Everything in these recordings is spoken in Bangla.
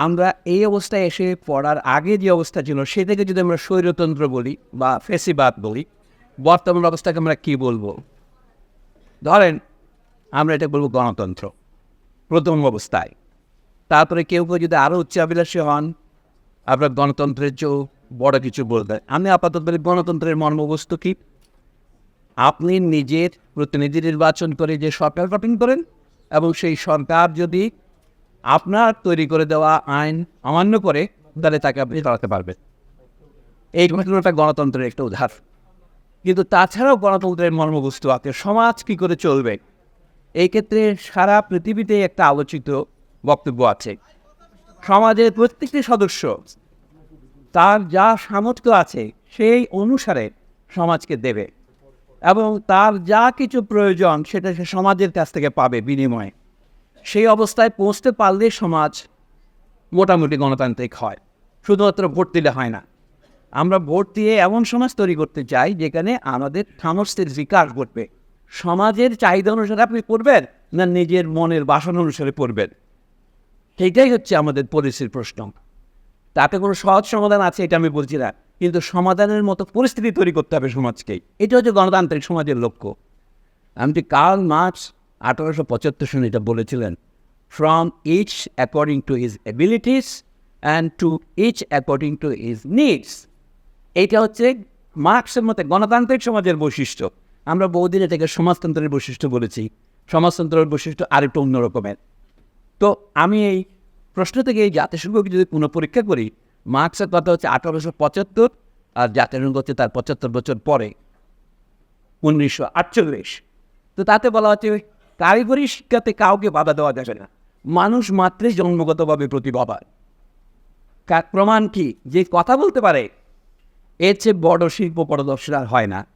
আমরা এই অবস্থায় এসে পড়ার আগে যে অবস্থা ছিল সে থেকে যদি আমরা স্বৈরতন্ত্র বলি বা ফেসিবাদ বলি, বর্তমান অবস্থাকে আমরা কি বলব? ধরেন, আমরা এটা বলব গণতন্ত্র, প্রথম অবস্থায়। তারপরে কেউ কেউ যদি আরও উচ্চাভিলাষী হন, আপনার গণতন্ত্রের চেয়েও বড় কিছু বলবেন আমি আপাতত বলি, গণতন্ত্রের মর্মবস্তু কি? আপনি নিজের প্রতিনিধি নির্বাচন করে যে সরকার গঠন করেন, এবং সেই সরকার যদি আপনার তৈরি করে দেওয়া আইন অমান্য করে তাহলে তাকে আপনি চালাতে পারবেন। এই ঘটনাটা গণতন্ত্রের একটা উদাহরণ। কিন্তু তাছাড়াও গণতন্ত্রের মর্মবস্তু আছে, সমাজ কী করে চলবে? এই ক্ষেত্রে সারা পৃথিবীতে একটা আলোচিত বক্তব্য আছে। সমাজের প্রত্যেকটি সদস্য তার যা সামর্থ্য আছে সেই অনুসারে সমাজকে দেবে এবং তার যা কিছু প্রয়োজন সেটা সে সমাজের কাছ থেকে পাবে বিনিময়ে। সেই অবস্থায় পৌঁছতে পারলে সমাজ মোটামুটি গণতান্ত্রিক হয়। শুধুমাত্র ভোট দিলে হয় না। আমরা ভোট দিয়ে এমন সমাজ তৈরি করতে চাই যেখানে আমাদের সামর্থ্যের বিকাশ ঘটবে। সমাজের চাহিদা অনুসারে আপনি পড়বেন না নিজের মনের বাসনা অনুসারে পড়বেন? সেইটাই হচ্ছে আমাদের পলিসির প্রশ্ন। তাতে কোনো সহজ সমাধান আছে এটা আমি বলছি না, কিন্তু সমাধানের মতো পরিস্থিতি তৈরি করতে হবে সমাজকেই। এটা হচ্ছে গণতান্ত্রিক সমাজের লক্ষ্য। এমনকি কার্ল মার্কস আঠারোশো পঁচাত্তর সনে এটা বলেছিলেন from each according to his abilities and to each according to his needs এইটা হচ্ছে মার্ক্সের মতে গণতান্ত্রিক সমাজের বৈশিষ্ট্য। আমরা বহুদিন এটাকে সমাজতন্ত্রের বৈশিষ্ট্য বলেছি। সমাজতন্ত্রের বৈশিষ্ট্য আরেকটু অন্যরকমের তো আমি এই প্রশ্ন থেকে এই জাতিসংঘকে যদি পুনঃ পরীক্ষা করি, মার্ক্সের কথা হচ্ছে আঠারোশো পঁচাত্তর আর জাতিসংঘ হচ্ছে তার পঁচাত্তর বছর পরে, উনিশশো আটচল্লিশ। তো তাতে বলা হচ্ছে কারিগরি শিক্ষাতে কাউকে বাধা দেওয়া যাবে না। মানুষ মাত্রই জন্মগতভাবে প্রতিভাবান। কার প্রমাণ কি? যে কথা বলতে পারে, এর চেয়ে বড় শিল্প পরদর্শন আর হয় না।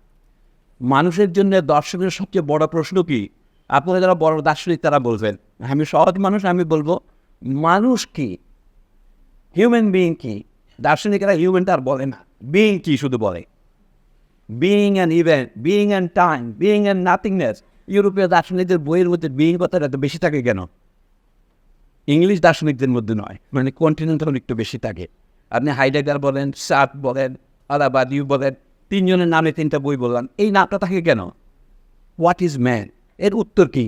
মানুষের জন্য দর্শনের সবচেয়ে বড় প্রশ্ন কি? আপনারা যারা বড় দার্শনিক, তারা বলবেন, আমি সহজ মানুষ, আমি বলব, মানুষ কি? হিউম্যান বিইং কি? দার্শনিকেরা হিউম্যান তার বলে না। বিইং কি শুধু বলে? Being and event being and time being and nothingness ইউরোপীয় দার্শনিকদের বইয়ের মধ্যে বিইং কথাটা এত বেশি থাকে কেন? ইংলিশ দার্শনিকদের মধ্যে নয় মানে কন্টিনেন্টাল একটু বেশি থাকে। আপনি হাইডেগার বলেন, সাত বলেন আলাবাদিউ বলেন, তিনজনের নামে তিনটা বই বললাম, এই নামটা থাকে কেন? হোয়াট ইজ ম্যান এর উত্তর কি?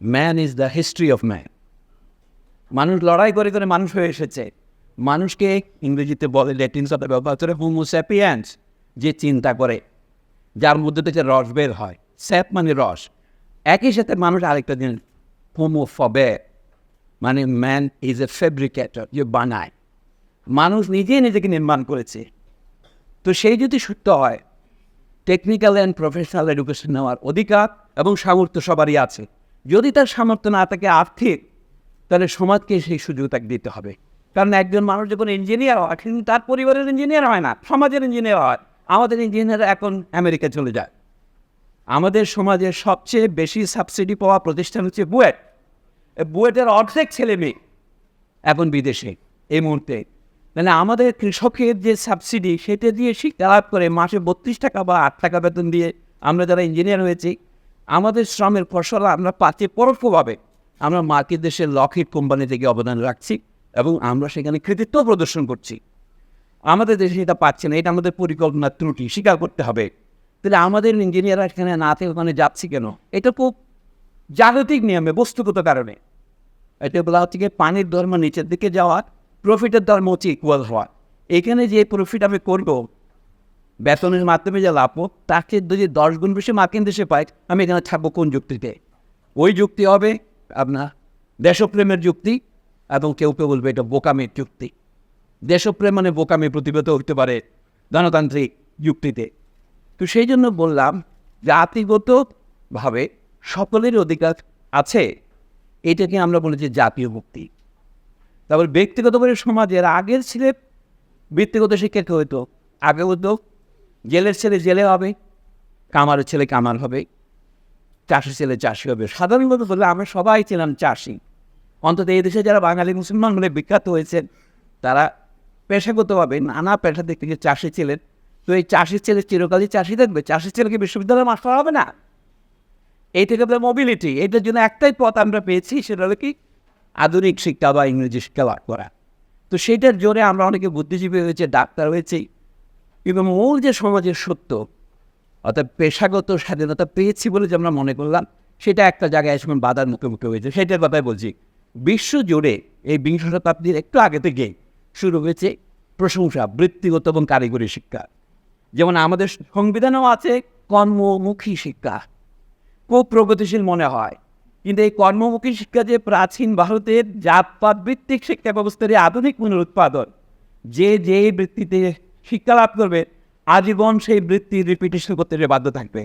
Man is the history of man মানুষ লড়াই করে করে মানুষ হয়ে এসেছে। মানুষকে ইংরেজিতে বলে ল্যাটিন শব্দ ব্যবহার করে হোমোস্যাপিয়ান্স যে চিন্তা করে, যার মধ্যে থেকে রস বের হয়। স্যাপ মানে রস। একই সাথে মানুষ আরেকটা দিন হোমোফবে মানে ম্যান ইজ এ ফেব্রিকেটর যে বানায় মানুষ নিজেই নিজেকে নির্মাণ করেছে। তো সেই যদি সত্য হয় টেকনিক্যাল অ্যান্ড প্রফেশনাল এডুকেশন নেওয়ার অধিকার এবং সামর্থ্য সবারই আছে। যদি তার সামর্থ্য না থাকে আর্থিক, তাহলে সমাজকে সেই সুযোগ তাকে দিতে হবে। কারণ একজন মানুষ যখন ইঞ্জিনিয়ার হয়, কিন্তু তার পরিবারের ইঞ্জিনিয়ার হয় না, সমাজের ইঞ্জিনিয়ার হয়। আমাদের ইঞ্জিনিয়ার এখন আমেরিকা চলে যায়। আমাদের সমাজে সবচেয়ে বেশি সাবসিডি পাওয়া প্রতিষ্ঠান হচ্ছে বুয়েট। বুয়েটের অর্ধেক ছেলে মেয়ে এখন বিদেশে এই মুহূর্তে। মানে আমাদের কৃষকের যে সাবসিডি সেটা দিয়ে শিক্ষা লাভ করে মাসে বত্রিশ টাকা বা আট টাকা বেতন দিয়ে আমরা যারা ইঞ্জিনিয়ার হয়েছি, আমাদের শ্রমের ফসল আমরা পাচ্ছি পরোক্ষভাবে। আমরা মার্কেট দেশের লকহিট কোম্পানি থেকে অবদান রাখছি এবং আমরা সেখানে কৃতিত্ব প্রদর্শন করছি। আমাদের দেশে এটা পাচ্ছে না, এটা আমাদের পরিকল্পনার ত্রুটি, স্বীকার করতে হবে। তাহলে আমাদের ইঞ্জিনিয়াররা এখানে না থেকে ওখানে যাচ্ছি কেন? এটা খুব জাগতিক নিয়মে, বস্তুগত কারণে। এটা বলা হচ্ছে পানির ধর্ম নিচের দিকে যাওয়া প্রফিটের ধর্ম হচ্ছে ইকুয়াল হওয়া। এখানে যে প্রফিট আমি করব, বেতনের মাধ্যমে যে লাভ তাকে যদি দশ গুণ বেশি মার্কিন দেশে পাই, আমি এখানে থাকব কোন যুক্তিতে? ওই যুক্তি হবে আপনার দেশপ্রেমের যুক্তি এবং কেউ কেউ বলবে এটা বোকামের যুক্তি। দেশপ্রেম মানে বোকামে প্রতিবেদ হতে পারে গণতান্ত্রিক যুক্তিতে। তো সেই জন্য বললাম জাতিগতভাবে সকলের অধিকার আছে। এটাকে আমরা বলেছি জাতীয় মুক্তি। তারপর ব্যক্তিগতভাবে সমাজের আগের ছেলে, ব্যক্তিগত শিক্ষা কি হতো আগে হতো জেলের ছেলে জেলে হবে কামারের ছেলে কামার হবে চাষি ছেলে চাষি হবে। সাধারণভাবে বললে আমরা সবাই ছিলাম চাষি। অন্তত এই দেশে যারা বাঙালি, মুসলমান বলে বিখ্যাত হয়েছেন, তারা পেশাগতভাবে নানা পেশা দিক থেকে চাষি ছিলেন। তো এই চাষির ছেলে চিরকালই চাষি থাকবে চাষির ছেলেকে বিশ্ববিদ্যালয়ে মাস্টার হবে না? এই থেকে আপনার মোবিলিটি এটার জন্য একটাই পথ আমরা পেয়েছি, সেটা হলো কি? আধুনিক শিক্ষা বা ইংরেজি শিক্ষা লাভ করা। তো সেটার জোরে আমরা অনেকে বুদ্ধিজীবী হয়েছে, ডাক্তার হয়েছি। কিন্তু মূল যে সমাজের সত্য, অর্থাৎ পেশাগত স্বাধীনতা পেয়েছি বলে যে আমরা মনে করলাম, সেটা একটা জায়গায় এখন বাধার মুখোমুখি হয়েছে। সেটার কথাই বলছি। বিশ্ব জুড়ে এই বিংশ শতাব্দীর একটু আগে থেকে শুরু হয়েছে প্রশংসা, বৃত্তিগত এবং কারিগরি শিক্ষা। যেমন আমাদের সংবিধানেও আছে কর্মমুখী শিক্ষা, খুব প্রগতিশীল মনে হয়। কিন্তু এই কর্মমুখী শিক্ষা যে প্রাচীন ভারতের জাতপাত ভিত্তিক শিক্ষা ব্যবস্থার আধুনিক পুনরুৎপাদন, যে যে বৃত্তিতে শিক্ষা লাভ করবে, আজীবন সেই বৃত্তি রিপিটেশন করতে বাধ্য থাকবে।